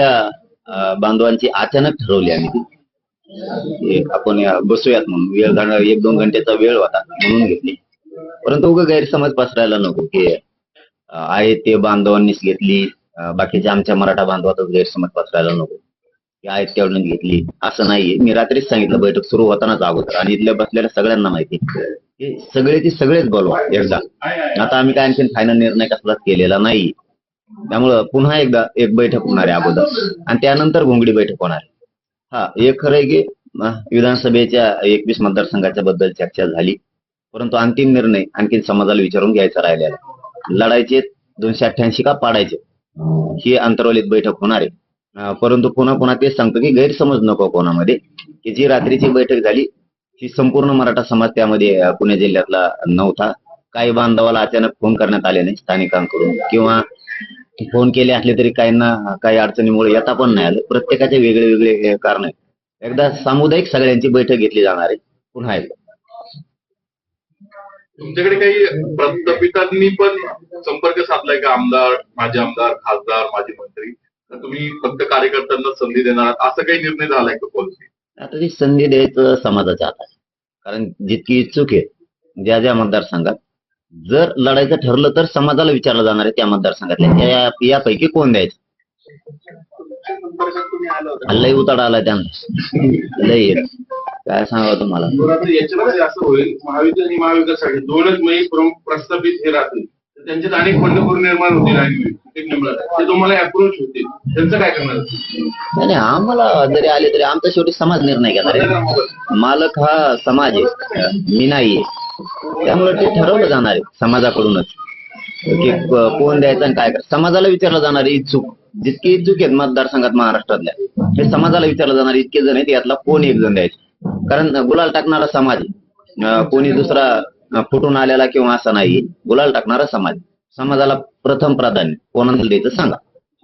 त्या बांधवांची अचानक ठरवली आम्ही ती आपण या बसूयात म्हणून. वेळ घालणं एक दोन घंट्याचा वेळ होता म्हणून घेतली. परंतु उगा गैरसमज पसरायला नको की आहे ते बांधवांनीच घेतली बाकीच्या आमच्या मराठा बांधवातच गैरसमज पसरायला नको. की आहेत तेवढ्याच घेतली. असं नाहीये. मी रात्रीच सांगितलं बैठक सुरू होतानाच अगोदर आणि इथल्या बसलेल्या सगळ्यांना माहिती. सगळे ती सगळेच बोलवा एकदा. आता आम्ही काय आणखी फायनल निर्णय कसलाच केलेला नाही. त्यामुळं पुन्हा एकदा एक बैठक होणार आहे अगोदर. आणि त्यानंतर घोंगडी बैठक होणार. आहे हा एक खरं आहे की विधानसभेच्या एकवीस मतदारसंघाच्या बद्दल चर्चा झाली. परंतु अंतिम निर्णय आणखी समाजाला विचारून घ्यायचा राहिलेला लढायचे दोनशे अठ्ठ्याऐंशी का पाडायचे ही अंतर्वलित बैठक होणार आहे. परंतु पुन्हा पुन्हा तेच सांगतो की गैरसमज नको कोणामध्ये. की जी रात्रीची बैठक झाली ही संपूर्ण मराठा समाज त्यामध्ये पुणे जिल्ह्यातला नव्हता. काही बांधवाला अचानक फोन करण्यात आले नाही स्थानिकांकडून. किंवा फोन केले असले तरी काहींना काही अडचणीमुळे येता पण नाही आलं. प्रत्येकाचे वेगळे वेगळे कारण आहेत. एकदा सामुदायिक सगळ्यांची बैठक घेतली जाणार आहे. पुन्हा एकदा. तुमच्याकडे काही प्रस्थापितांनी पण संपर्क साधलाय का? आमदार माजी आमदार खासदार माजी मंत्री? तुम्ही फक्त कार्यकर्त्यांना संधी देणार? असं काही निर्णय झालाय का पॉलिसी आता ती संधी द्यायचं समाजाच्या हातात आहे. कारण जितकी इच्छुक आहे ज्या ज्या मतदारसंघात जर लढायचं ठरलं तर समाजाला विचारलं जाणार आहे त्या मतदारसंघातल्या. यापैकी कोण द्यायचं? लय उताडा आला त्यांना लय येत. काय सांगावं तुम्हाला? बरं, आता याच्यामध्ये असं होईल. महाविद्यालय आणि महाविद्यालयासाठी दोनच मै प्रमुख प्रस्थापित हे राहतील. तर त्यांच्यात अनेक बंडखोर निर्माण होतील आणि एक नेमलं. ते तुम्हाला अप्रोच होतील. त्यांचं काय करणार? नाही नाही, आम्हाला जरी आले तरी आमचा शेवटी समाज निर्णय घेणार आहे. मालक हा समाज आहे. मी नाहीये त्यामुळे ते ठरवलं जाणार आहे समाजाकडूनच. की कोण द्यायचं आणि काय समाजाला विचारलं जाणार आहे इच्छुक. जितके इच्छुक आहेत मतदारसंघात महाराष्ट्रातल्या हे समाजाला विचारलं जाणार इतके जण आहेत यातला कोण एक जण द्यायचे? कारण गुलाल टाकणारा समाज कोणी दुसरा फुटून आलेला किंवा असा नाही गुलाल टाकणारा समाज समाजाला प्रथम प्राधान्य कोणाला द्यायचं सांगा.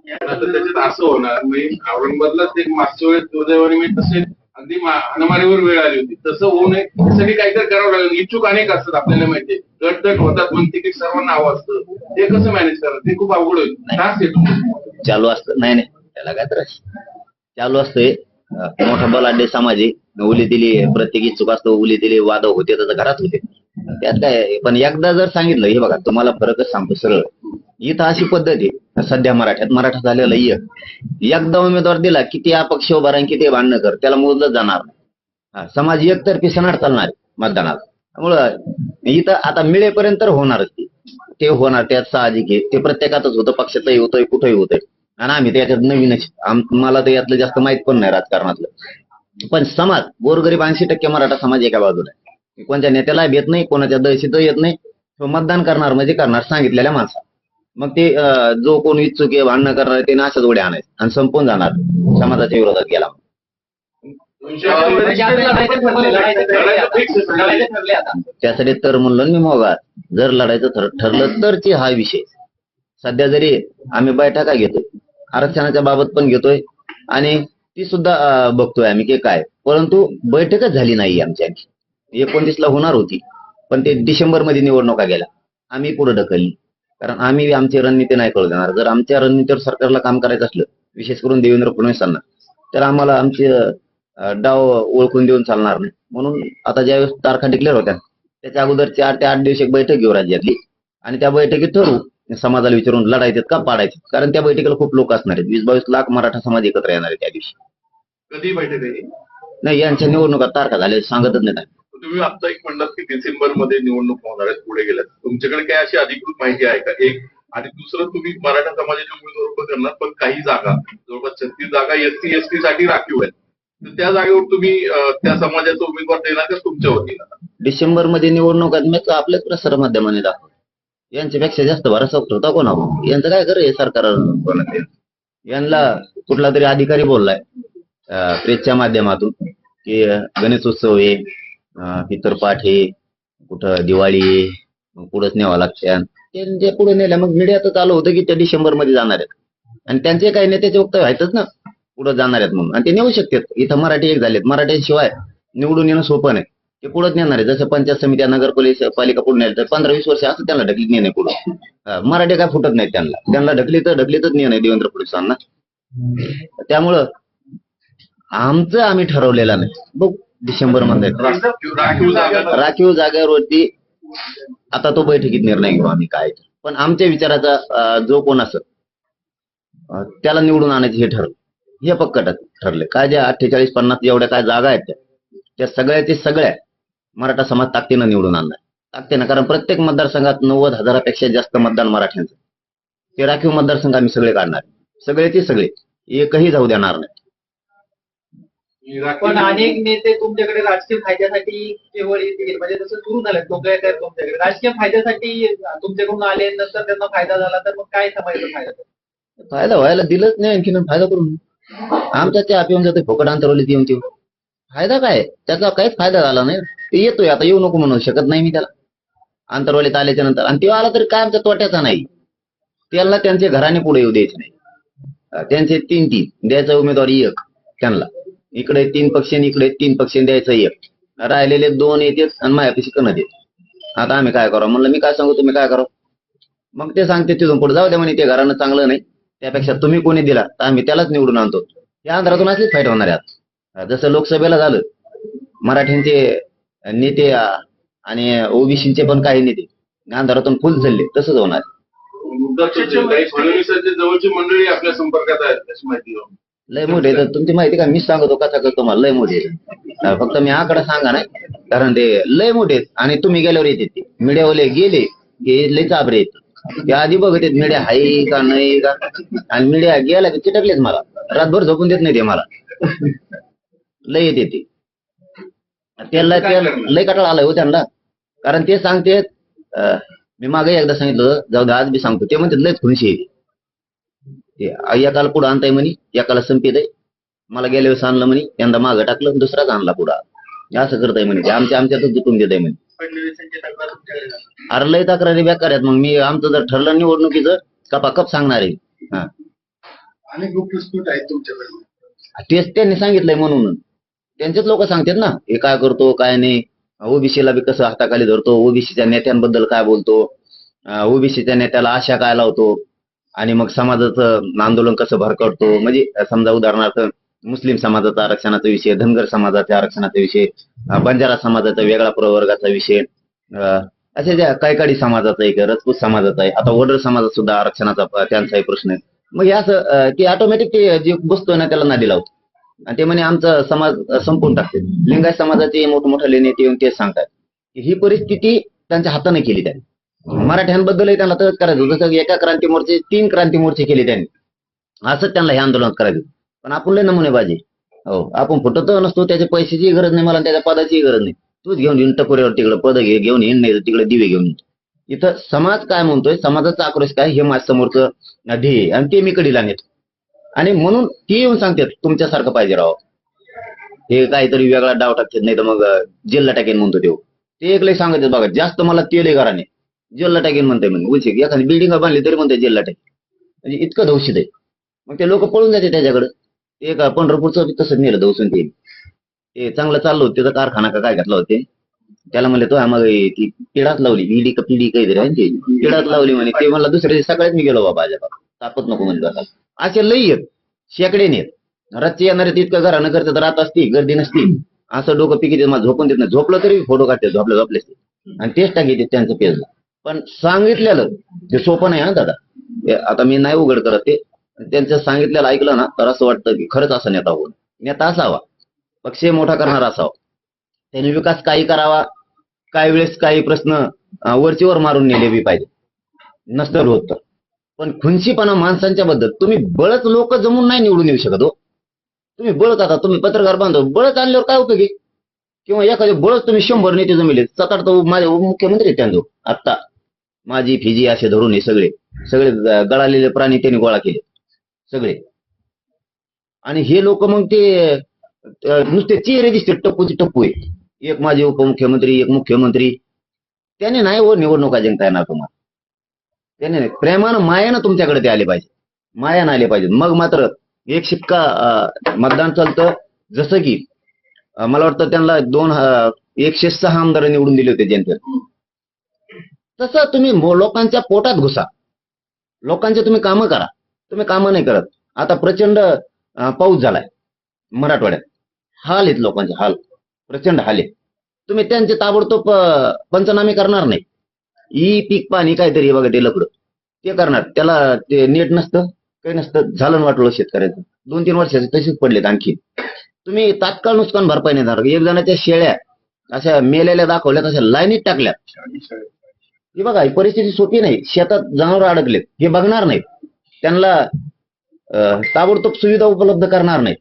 त्याच्यात असं होणार मी औरंगाबादलाच एक मागच्या वेळेस दुर्दैवाने मी तसे अगदी हाणामारीवर वेळ आली होती. तसं होऊ नये. त्यासाठी काहीतरी करावं लागेल. इच्छुक अनेक असतात आपल्याला माहितीये गटतट होतात पण तिकीट सर्वांना हवं असतं. ते कसं मॅनेज करायचं ते खूप अवघड होईल. त्रास येतो. चालू असतं. नाही नाही. त्याला काय त्रास? चालू असतंय. मोठा बलाढ्य समाज उली दिली प्रत्येक इच्छुक उली दिली वाद होते त्याचं घरात होते. त्यात काय आहे? पण एकदा जर सांगितलं हे बघा तुम्हाला फरकच सांगतो सरळ. इथं अशी पद्धत आहे सध्या मराठ्यात मराठा झालेला एक. एकदा उमेदवार दिला किती अपक्ष उभा राहील किती भांडणं कर त्याला मोजलं जाणार समाज एकतर्फी सणाट चालणार मतदानात. त्यामुळं इथं आता मिळेपर्यंत तर होणारच ते ते होणार त्यात साहजिक आहे. ते प्रत्येकातच होतं पक्षातही होतंय कुठंही होतंय. आणि आम्ही त्याच्यात नवीनच आम- मला तर यातलं जास्त माहीत पण नाही राजकारणातलं. पण समाज गोरगरीब ऐंशी टक्के मराठा समाज एका बाजूला आहे. कोणत्या नेत्याला येत नाही कोणाच्या दहशीत येत नाही. मतदान करणार म्हणजे करणार सांगितलेल्या माणसा मग ते जो कोण इच्छुक आहे भांडणं करणार ते नाशाच उड्या आणायचे आणि संपून जाणार समाजाच्या विरोधात गेला त्यासाठी तर म्हणलं मी मोगा जर लढायचं ठरलं तर ते हा विषय. सध्या जरी आम्ही बैठका घेतोय आरक्षणाच्या बाबत पण घेतोय आणि ती सुद्धा बघतोय आम्ही की काय? परंतु बैठकच झाली नाही आमची आणखी. एकोणतीस ला होणार होती पण ते डिसेंबरमध्ये निवडणुका गेल्या. आम्ही पुढे ढकलली. कारण आम्ही आमची रणनीती नाही कळू देणार. जर आमच्या रणनीतीवर सरकारला काम करायचं असलं विशेष करून देवेंद्र फडणवीसांना तर आम्हाला आमचे डाव ओळखून देऊन चालणार नाही. म्हणून आता ज्यावेळेस तारखा डिक्लेअर होत्या त्याच्या अगोदर चार ते आठ दिवस एक बैठक घेऊ राज्यातली. आणि त्या बैठकीत ठरवू समाजाला विचारून लढायचे का पाडायचे? कारण त्या बैठकीला खूप लोक असणार आहेत. वीस बावीस लाख मराठा समाज एकत्र येणार आहे त्या दिवशी. कधी बैठक आहे ही? नाही यांच्या निवडणुका तारखा झाल्या सांगतच नाही आम्ही. तुम्ही आता एक म्हणलात की डिसेंबरमध्ये निवडणूक होणार आहेत पुढे गेल्यात. तुमच्याकडे काय अशी अधिकृत माहिती आहे का? एक आणि दुसरं तुम्ही मराठा समाजाचे उमेदवार उभं करणार पण काही जागा जवळपास छत्तीस जागा एसटी एसटी साठी राखीव आहेत. तर त्या जागेवर तुम्ही अं, त्या समाजाचा उमेदवार देणार का तुमच्या वतीनं? डिसेंबरमध्ये निवडणुका मी तर आपल्याच प्रसार माध्यमाने दाखव यांच्यापेक्षा जास्त भरोसा होता कोणा यांचं काय कर सरकार? यांना कुठला तरी अधिकारी बोललाय प्रेसच्या माध्यमातून की गणेशोत्सव आहे पितरपाठ आहे कुठं दिवाळी आहे मग पुढंच न्यावं लागतं ते पुढे नेल्या मग मीडियातच आलं होतं की ते डिसेंबरमध्ये जाणार आहेत. आणि त्यांचे काही नेत्याचे वक्तव्य व्हायचंच ना पुढे जाणार आहेत म्हणून. आणि ते नेऊ शकतात. इथं मराठी एक झालेत. मराठ्यांशिवाय निवडून येणं सोपं नाही. ते पुढे नेणार आहे. जसं पंचायत समित्या नगर पोलीस पालिका पुढे नेलं तर पंधरा वीस वर्ष असं त्यांना ढकलीत नेणे पुढे. मराठी काय फुटत नाही त्यांना. त्यांना ढकली तर ढकलीतच नेणे देवेंद्र फडणवीसांना. त्यामुळं आमचं आम्ही ठरवलेलं नाही बघ डिसेंबरमध्ये. राखीव जागेवरती आता तो बैठकीत निर्णय घेऊ आम्ही काय पण आमच्या विचाराचा जो कोण असत त्याला निवडून आणायचं हे ठरलं. हे पक्क ठरलं. ठरले काय ज्या अठ्ठेचाळीस पन्नास एवढ्या काय जागा आहेत त्या. त्या सगळ्याचे सगळ्या मराठा समाज ताकदीनं निवडून आणणार ताकदीनं कारण प्रत्येक मतदारसंघात नव्वद हजारापेक्षा जास्त मतदान मराठ्यांचं ते राखीव मतदारसंघ आम्ही सगळे काढणार सगळे ते सगळे. एकही जाऊ देणार नाही. पण अनेक नेते तुमच्याकडे राजकीय फायद्यासाठी केवळ येतील म्हणजे तसं सुरू झालं तुमच्याकडे तुमच्याकडे. राजकीय फायद्यासाठी तुमच्याकडून आले नंतर त्यांना फायदा झाला तर मग काय समाजाचा फायदा? फायदा व्हायला दिलंच नाही आणखीन फायदा करून. आमच्या ते आप येऊन जाते फोकट अंतरवलीत येऊन ते. फायदा काय? त्याचा काहीच फायदा झाला नाही. ते येतोय आता येऊ नको म्हणू शकत नाही मी त्याला. अंतरवलीत आल्याच्यानंतर. आणि तो आला तरी काय आमच्या तोट्याचा नाही. त्याला त्यांचे घराने पुढे येऊ द्यायचे नाही. त्यांचे तीन तीन द्यायचा उमेदवारी एक त्यांना. इकडे तीन पक्ष इकडे तीन पक्ष द्यायचं एक. राहिलेले दोन येतेच आणि माझ्यापाशी कणत देत. आता आम्ही काय करू म्हणलं मी काय सांगू तुम्ही काय करू मग ते सांगते तिथून पुढे जाऊ द्या म्हणे ते घरानं चांगलं नाही. त्यापेक्षा तुम्ही कोणी दिला तर आम्ही त्यालाच निवडून आणतो. या अंधारातून असलीच फाईट होणार आहे जसं लोकसभेला झालं मराठ्यांचे नेते आणि ओबीसीचे पण काही नेते अंधारातून फुल चालले तसंच होणार. मुद्दा तोच आहे. काही फडणवीसांच्या जवळची मंडळी आपल्या संपर्कात आहेत अशी माहिती आहे. लय मोठे तर तुमची माहिती का? मीच सांगतो कसा करतो मला. लय मोठे फक्त मी आकडा सांगा नाही. कारण ते लय मोठे आणि तुम्ही गेल्यावर येते ते. मीडियावाले गेले की लय चाबरे आहेत. ते आधी बघत आहेत मीडिया आहे का नाही का? आणि मीडिया गेला की चिटकलेच मला. रातभर झोपून देत नाही ते मला. लय येते ते. त्याला त्या लय कटाळा आलाय हो त्यांना. कारण ते सांगते मी मागे एकदा सांगितलं जाऊ दे आज बी सांगतो. ते म्हणतात लयच खुनशी आहे. एकाला पुढं आणताय म्हणे एकाला संपित आहे मला गेल्या वेळेस आणलं म्हणे यंदा मागं टाकलं दुसराच आणला पुढं. असं करताय म्हणे आमच्या आमच्यातच जुटून देत आहे म्हणे. अरे लय तक्रारी बेकार आहेत. मग मी आमचं जर ठरलं निवडणुकीचं कपाकप सांगणार आहे. हा. तेच त्यांनी सांगितलंय म्हणून. त्यांचेच लोक सांगतात ना हे काय करतो काय नाही. ओबीसीला बी कसं हाताखाली धरतो ओबीसीच्या नेत्यांबद्दल काय बोलतो ओबीसीच्या नेत्याला आशा काय लावतो आणि मग समाजाचं आंदोलन कसं भरकडतो म्हणजे समजा उदाहरणार्थ मुस्लिम समाजाचा आरक्षणाचा विषय धनगर समाजाच्या आरक्षणाचा विषय बंजारा समाजाचा वेगळा प्रवर्गाचा विषय असे अशा ज्या कायकाडी समाजाचा एक रजपूत समाजाचा आहे आता वडर समाजात सुद्धा आरक्षणाचा त्यांचाही प्रश्न आहे. मग हे असं की ऑटोमॅटिक ते जे बसतोय ना त्याला नादी लावतो. आणि ते म्हणे आमचा समाज संपून संपवून टाकते लिंगायत समाजाचे मोठमोठे लेण्यात येऊन ते सांगतात. ही परिस्थिती त्यांच्या हाताने केली त्यांनी. मराठ्यांबद्दलही त्यांना तसंच करायचं जसं एका क्रांती मोर्चे तीन क्रांती मोर्चे केले त्यांनी. असंच त्यांना हे आंदोलन करायचं. पण आपण लय नमुनेबाजी. हो आपण फुटत नसतो त्याच्या पैशाची गरज नाही मला त्याच्या पदाची गरज नाही. तूच घेऊन येऊन टपोरीवर तिकडे पद घे घेऊन येईन नाही तिकडे दिवे घेऊन इथं समाज काय म्हणतोय? समाजाचा आक्रोश काय? हे माझ्या समोरचं ध्येय आणि ते मी कडीला नेतो. आणि म्हणून ती येऊन सांगतात तुमच्यासारखं पाहिजे राव. हे काहीतरी वेगळा डाव टाकतात नाही तर मग जेलला टाकेन म्हणतो देऊ ते एक लय सांगत बघा जास्त मला तेल आहे घराने. जेलला टाकेन म्हणते म्हणजे उलशी एखादी बिल्डिंग बांधली तरी म्हणते जेलला टाकेन. म्हणजे इतकं दौषित आहे. मग ते लोक पळून जाते त्याच्याकडे. ते का पंढरपूरचं तसंच नेलं दौसून ते. ते चांगलं चाललं होतं त्याचा कारखाना का काय घातला होते त्याला म्हणले तो मग ती पिढात लावली विडी का पिढी काहीतरी पिढात लावली म्हणे. ते मला दुसऱ्या दिवशी सकाळीच मी गेलो बाबा आजोबा तापत नको म्हणजे आता असे लई येत शेकडे नेत रातचे येणारे इतकं घरानं करतात रात असती गर्दी नसती. असं डोकं पिकी मला झोपून देत नाही. झोपलं तरी फोटो काढते झोपले झोपले आणि तेच टाकी त्यांचं पेजला पण सांगितलेलं ते सोपं नाही हा दादा. आता मी नाही उघड करत ते. त्यांचं सांगितलेलं ऐकलं ना तर असं वाटतं की खरंच असा नेता होऊन. नेता असावा. पक्ष मोठा करणारा असावा. त्यांनी विकास काही करावा. काही वेळेस काही प्रश्न वरचीवर मारून नेले बी पाहिजे. नसतं होत तर. पण खुनशीपणा माणसांच्या बद्दल तुम्ही बळच लोक जमून नाही निवडून येऊ शकत हो. तुम्ही बळत आता तुम्ही पत्रकार बांधव बळच आणल्यावर काय उपयोगी? किंवा एखादे बळच तुम्ही शंभर नेते जमिले सात आठ तर माझे मुख्यमंत्री आहेत आत्ता माझी फिजी असे धरून हे सगळे सगळे गळालेले प्राणी त्यांनी गोळा केले. सगळे. आणि हे लोक मग ते नुसते चेहरे दिसते टप्पूचे टप्पू आहे एक माझे उपमुख्यमंत्री एक मुख्यमंत्री. त्याने नाही व निवडणुका जिंकता येणार तुम्हाला. त्याने नाही प्रेमानं मायानं तुमच्याकडे ते आले पाहिजे. मायानं आले पाहिजे मग मात्र एक शिक्का मतदान चालतं. जसं की मला वाटतं त्यांना दोन एकशे सहा आमदार निवडून दिले होते जनतेत तसं तुम्ही लोकांच्या पोटात घुसा. लोकांचे तुम्ही कामं करा. तुम्ही कामं नाही करत. आता प्रचंड पाऊस झालाय मराठवाड्यात. हाल आहेत लोकांचे हाल. प्रचंड हाल आहे तुम्ही त्यांचे ताबडतोब पंचनामे करणार नाही. ही पीक पाणी काहीतरी बघा ते लकडं. ते करणार. त्याला ते नेट नसतं काही नसतं. झालं वाटलं शेतकऱ्याचं. दोन तीन वर्षाचे तसेच पडलेत आणखी. तुम्ही तात्काळ नुकसान भरपाई नाही देणार. एक जणाच्या शेळ्या अशा मेलेल्या दाखवल्या तशा लाईनीत टाकल्या. हे बघा ही परिस्थिती सोपी नाही. शेतात जनावर अडकलेत. हे बघणार नाहीत. त्यांना ताबडतोब सुविधा उपलब्ध करणार नाहीत.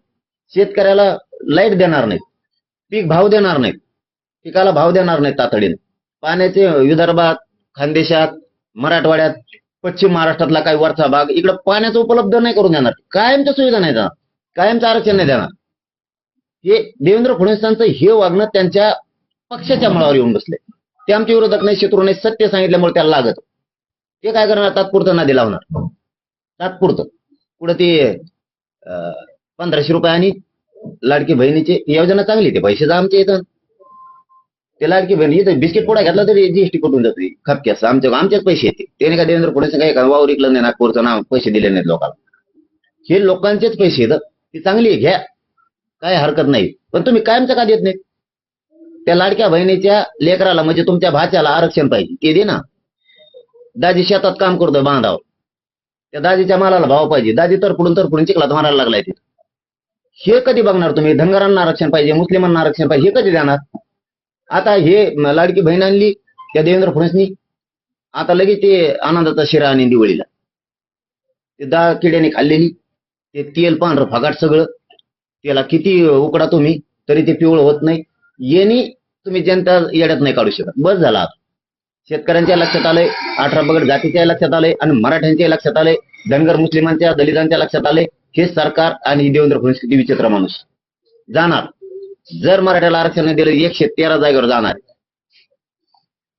शेतकऱ्याला लाइट देणार नाहीत. पीक भाव देणार नाहीत. पिकाला भाव देणार नाहीत तातडीने. पाण्याचे विदर्भात खानदेशात मराठवाड्यात पश्चिम महाराष्ट्रातला काही वरचा भाग इकडं पाण्याचं उपलब्ध नाही करून देणार. कायमच्या सुविधा नाही देणार. कायमचं आरक्षण नाही देणार. हे देवेंद्र फडणवीसांचं हे वागणं त्यांच्या पक्षाच्या मुळावर येऊन बसले ते आमचे विरोधक नाही शत्रू नाही सत्य सांगितल्यामुळे त्याला लागत. ते काय करणार? तात्पुरतं नादी लावणार. तात्पुरतं. पुढे ते अं, पंधराशे रुपये आणि लाडकी बहिणीची योजना चांगली ते पैसे आमचे येतात त्याला लाडकी बहीण इथं बिस्किट पोडा घातला तरी जीएसटी कुठून जाते? खपके असं. आमच्या आमचेच पैसे येते त्याने काय देवेंद्र फडणवीस काही का वावर इकलं नाही नागपूरचं नाव पैसे दिले नाहीत लोकांना. हे लोकांचेच पैसे येतात ती चांगली आहे घ्या. काय हरकत नाही. पण तुम्ही कायमचं का देत नाही त्या लाडक्या बहिणीच्या लेकराला म्हणजे तुमच्या भाच्याला आरक्षण पाहिजे. ते दे ना. दाजी शेतात काम करतोय बांधावर. त्या दाजीच्या मालाला भाव पाहिजे. दाजी तरपुडून तरपुडून चिखलात मारायला लागलाय तिथं. हे कधी बघणार तुम्ही? धनगरांना आरक्षण पाहिजे मुस्लिमांना आरक्षण पाहिजे हे कधी देणार? आता हे लाडकी बहीण आणली त्या देवेंद्र फडणवीसनी. आता लगेच ते आनंदाचा शिरा आणि दिवाळीला. ते दा किड्याने खाल्लेली ते तेल पांढरं फगाट सगळं. त्याला किती उकडा तुम्ही तरी ते पिवळ होत नाही. येणी तुम्ही जनता येड्यात नाही काढू शकत. बस झाला शेतकऱ्यांच्या लक्षात आलंय अठरा बगड जातीच्या लक्षात आलंय आणि मराठ्यांच्या लक्षात आलंय धनगर मुस्लिमांच्या दलितांच्या लक्षात आलंय. हे सरकार आणि देवेंद्र फडणवीस किती विचित्र माणूस. जाणार. जर मराठ्याला आरक्षण दिलं एकशे तेरा जागेवर जाणार.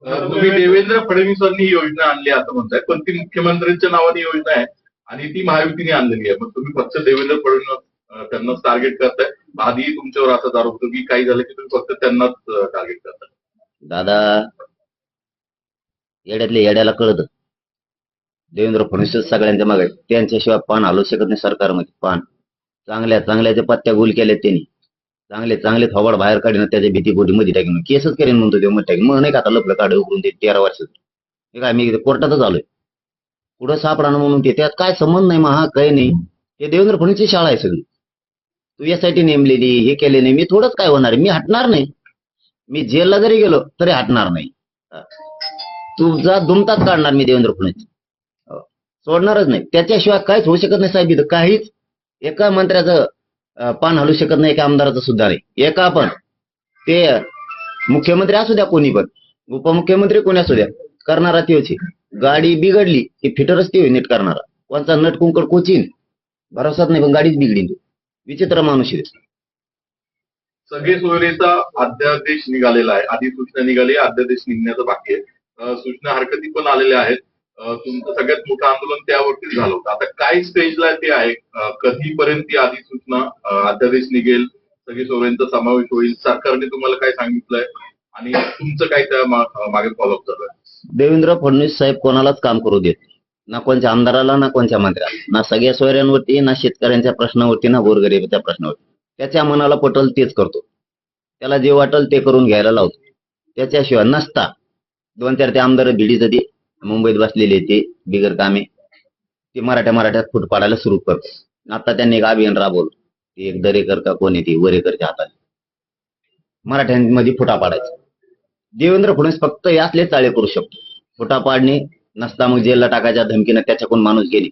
तुम्ही देवेंद्र फडणवीसांनी ही योजना आणली असं म्हणताय पण ती मुख्यमंत्र्यांच्या नावाने योजना आहे आणि ती महायुतीने आणलेली आहे. मग तुम्ही फक्त देवेंद्र फडणवीस त्यांनाच टार्गेट करताय. आधी तुमच्यावर असा आरोप होतो की काही झालं की तुम्ही फक्त त्यांनाच टार्गेट करताय. दादा येड्यातल्या येड्याला कळत. देवेंद्र फडणवीस सगळ्यांच्या मागे. त्यांच्याशिवाय पान हलवू शकत नाही सरकारमध्ये. पान. चांगल्या चांगल्याच्या पत्त्या गुल केल्या त्यांनी. चांगले चांगले थोबाड बाहेर काढीन त्याच्या भीतीपोटी मध्ये टाकीन केसच करेन म्हणतो तेव्हा मध्ये टाकीन. मग नाही का आता लपलं काढ उघडून ते तेरा वर्षात हे काय मी कोर्टातच आलोय. कुठं सापडा म्हणून ते? त्यात काय संबंध नाही महा काही नाही. हे देवेंद्र फडणवीसची शाळा आहे सगळी. तू यासाठी नेमलेली हे केले नाही. मी थोडंच काय होणार मी हटणार नाही. मी जेलला जरी गेलो तरी हटणार नाही. तुझा दुमतात काढणार मी देवेंद्र फडणवीस. हो. सोडणारच नाही. त्याच्याशिवाय काहीच होऊ शकत नाही साहेब. इथं काहीच. एका मंत्र्याचं पान हलू शकत नाही एका आमदाराचं सुद्धा नाही. एका पण. ते मुख्यमंत्री असू द्या कोणी पण. उपमुख्यमंत्री कोणी असू द्या. करणारा त्योच गाडी बिघडली की फिटरच ती नीट करणारा. कोणचा नट कुंकड कोचीन? भरोसाच नाही पण गाडीच बिघडीन विचित्र माणूस सगळे सोयरेचा अध्यादेश निघालेला आहे. आधी सूचना निघाली अध्यादेश निघण्याचं बाकी आहे. सूचना हरकती पण आलेल्या आहेत. तुमचं सगळ्यात मोठं आंदोलन त्यावरतीच झालं होतं. आता काय स्टेजला ते आहे? कधीपर्यंत ती आधी सूचना अध्यादेश निघेल सगळे सोयऱ्यांचा समावेश होईल? सरकारने तुम्हाला काय सांगितलंय? आणि तुमचं काय त्या मागे फॉलोअप झालं देवेंद्र फडणवीस साहेब कोणालाच काम करू देत ना कोणत्या आमदाराला ना कोणत्या मंत्र्याला. ना सगळ्या सोयऱ्यांवरती ना शेतकऱ्यांच्या प्रश्नावरती ना गोरगरीबाच्या प्रश्नावरती. त्याच्या मनाला पटल तेच करतो. त्याला जे वाटल ते करून घ्यायला लावतो. त्याच्याशिवाय नसता. दोन चार ते आमदार भिडी ते मुंबईत बसलेले ते बिगर कामे ते मराठ्या मराठ्यात फूट पाडायला सुरू करतो आता त्यांनी एक अभियान राबवलं. ते एक दरेकर का कोणी येते वरेकरच्या हाताने. मराठ्यांमध्ये फुटा पाडायचा. देवेंद्र फडणवीस फक्त यातले चाळे करू शकतो. फुटा पाडणे नसता मग जेलला टाकायच्या धमकीनं त्याच्याकडून माणूस गेली.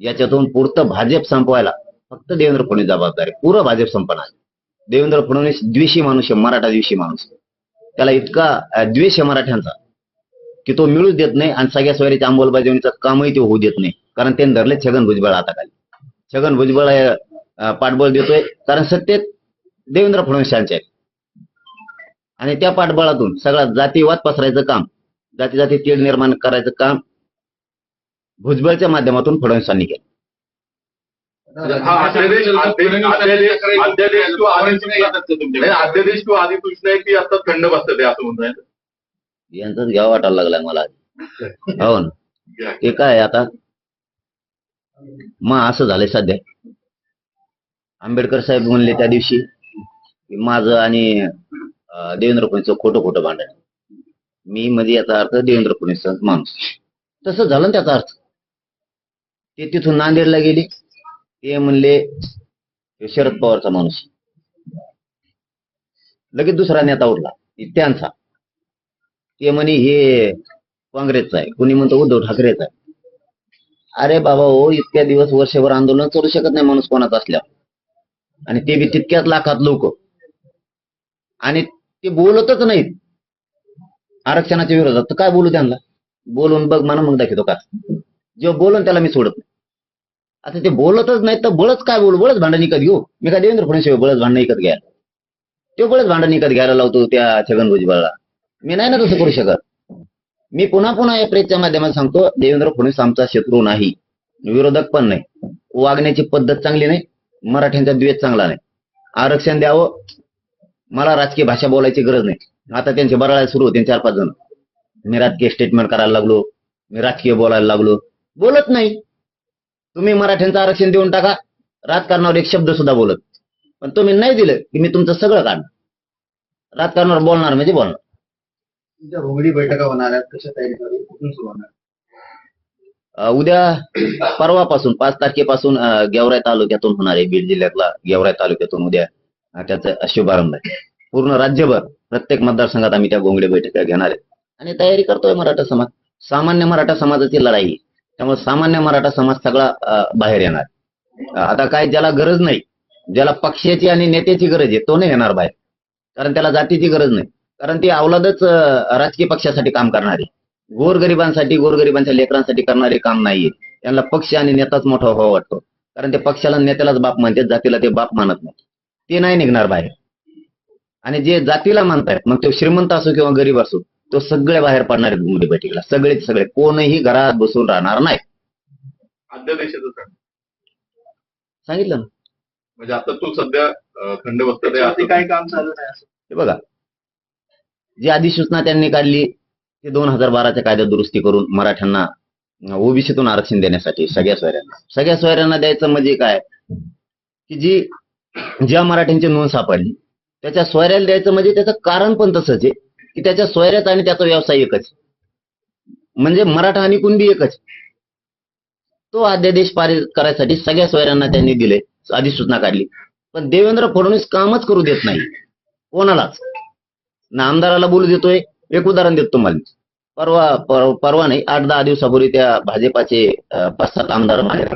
याच्यातून पुरतं भाजप संपवायला फक्त देवेंद्र फडणवीस जबाबदार आहे. पुरं भाजप संपणार देवेंद्र फडणवीस द्वेषी माणूस आहे मराठा द्वेषी माणूस त्याला इतका द्वेष आहे मराठ्यांचा. की तो मिळूच देत नाही आणि सगळ्या सोयरीच्या अंमलबजावणीचं कामही ते होऊ देत नाही कारण त्यांनी धरले छगन भुजबळ आता खाली छगन भुजबळ पाठबळ देतोय कारण सत्तेत देवेंद्र फडणवीस यांचे आणि त्या पाठबळातून सगळा जातीवाद पसरायचं काम जाती जाती तीळ निर्माण करायचं काम भुजबळच्या माध्यमातून फडणवीसांनी केलं अध्यादेश अध्यादेश आधी सूचना आहे की आता थंड बसते असं म्हणताय यांचाच घ्यावा वाटायला लागलाय मला हो ना? ते काय आता? मग असं झालंय सध्या. आंबेडकर साहेब म्हणले त्या दिवशी की माझं आणि देवेंद्र फडणवीसचं खोटं खोटं भांडण. मी म्हणजे याचा अर्थ देवेंद्र फडणवीसचा माणूस. तसं झालं ना त्याचा अर्थ. ते तिथून नांदेडला गेले. ते म्हणले शरद पवारचा माणूस. लगेच दुसरा नेता उरला. त्यांचा. ते म्हणे हे काँग्रेसचा आहे. कोणी म्हणतो उद्धव ठाकरेचा आहे. अरे बाबा हो इतक्या दिवस वर्षभर आंदोलन करू शकत नाही माणूस कोणाचा असल्या आणि ते बी तितक्याच लाखात लोक. आणि ते बोलतच नाहीत. आरक्षणाच्या विरोधात. तर काय बोलू त्यांना? बोलून बघ मला मग दाखवतो का? जेव्हा बोलून त्याला मी सोडत नाही. आता ते बोलतच नाही तर बळच काय बोलू? बळच भांडण विकत घेऊ. मी काय देवेंद्र फडणवीस बळच भांडण विकत घ्यायला? तो बळच भांडण विकत घ्यायला लावतो त्या छगन भुजबळला. मी नाही ना तसं करू शकत. मी पुन्हा पुन्हा या प्रेसच्या माध्यमात सांगतो देवेंद्र फडणवीस आमचा शत्रू नाही. विरोधक पण नाही. वागण्याची पद्धत चांगली नाही मराठ्यांचा द्वेष चांगला नाही. आरक्षण द्यावं मला राजकीय भाषा बोलायची गरज नाही. आता त्यांचे बराळायला सुरू होते चार पाच जण. मी राजकीय स्टेटमेंट करायला लागलो मी राजकीय बोलायला लागलो. बोलत नाही. तुम्ही मराठ्यांचं आरक्षण देऊन टाका राजकारणावर एक शब्द सुद्धा बोलत. पण तुम्ही नाही दिलं की मी तुमचं सगळं काढणार. राजकारणावर बोलणार म्हणजे बोलणार. तुमच्या भोंगडी बैठका होणार आहेत. कशा तयारी कुठून सुरू होणार अ, उद्या परवापासून पाच तारखेपासून अ, गेवराई तालुक्यातून होणार आहे बीड जिल्ह्यातला गेवराई तालुक्यातून उद्या. अ, त्याचा शुभारंभ आहे. पूर्ण राज्यभर प्रत्येक मतदारसंघात आम्ही त्या गोंगडे बैठका घेणार आहे. आणि तयारी करतोय मराठा समाज. सामान्य मराठा समाजाची लढाई. आहे. त्यामुळे सामान्य मराठा समाज सगळा अ, बाहेर येणार अ, आता काय ज्याला गरज नाही ज्याला पक्षाची आणि नेत्याची गरज आहे तो नाही येणार बाहेर. कारण त्याला जातीची गरज नाही. कारण ती अवलादच राजकीय पक्षासाठी काम करणार. आहे गोरगरिबांसाठी गोरगरिबांच्या लेकरांसाठी करणारे काम नाहीये. त्यांना पक्ष आणि नेताच मोठा व्हावा वाटतो. कारण ते पक्षाला नेत्यालाच बाप मानतात जातीला ते बाप मानत नाही ते नाही निघणार बाहेर. आणि जे जातीला मानतायत मग तो श्रीमंत असो किंवा गरीब असो तो सगळे बाहेर पडणार आहेत गुंडी बैठकीला सगळेच सगळे. कोणही घरात बसून राहणार नाही. सांगितलं ना. म्हणजे आता तो सध्या खंड त्याच्यावरती काय काम चालू आहे असं. हे बघा जी अधिसूचना त्यांनी काढली ते दोन हजार बाराच्या कायद्यात दुरुस्ती करून मराठ्यांना ओबीसीतून आरक्षण देण्यासाठी सगळ्या सोयऱ्यांना. सगळ्या सोयऱ्यांना द्यायचं म्हणजे काय? की जी ज्या मराठ्यांची नोंद सापडली त्याच्या सोयऱ्याला द्यायचं म्हणजे त्याचं कारण पण तसंच आहे की त्याच्या सोयऱ्याचा आणि त्याचा व्यवसाय एकच. म्हणजे मराठा आणि कुणबी एकच. तो अध्यादेश पारित करायसाठी सगळ्या सोयऱ्यांना त्यांनी दिले अधिसूचना काढली. पण देवेंद्र फडणवीस कामच करू देत नाही. कोणालाच. ना आमदाराला बोलू देतोय एक उदाहरण देतो तुम्हाला. परवा परवा नाही आठ दहा दिवसापूर्वी त्या भाजपाचे पाच सात आमदार बाहेर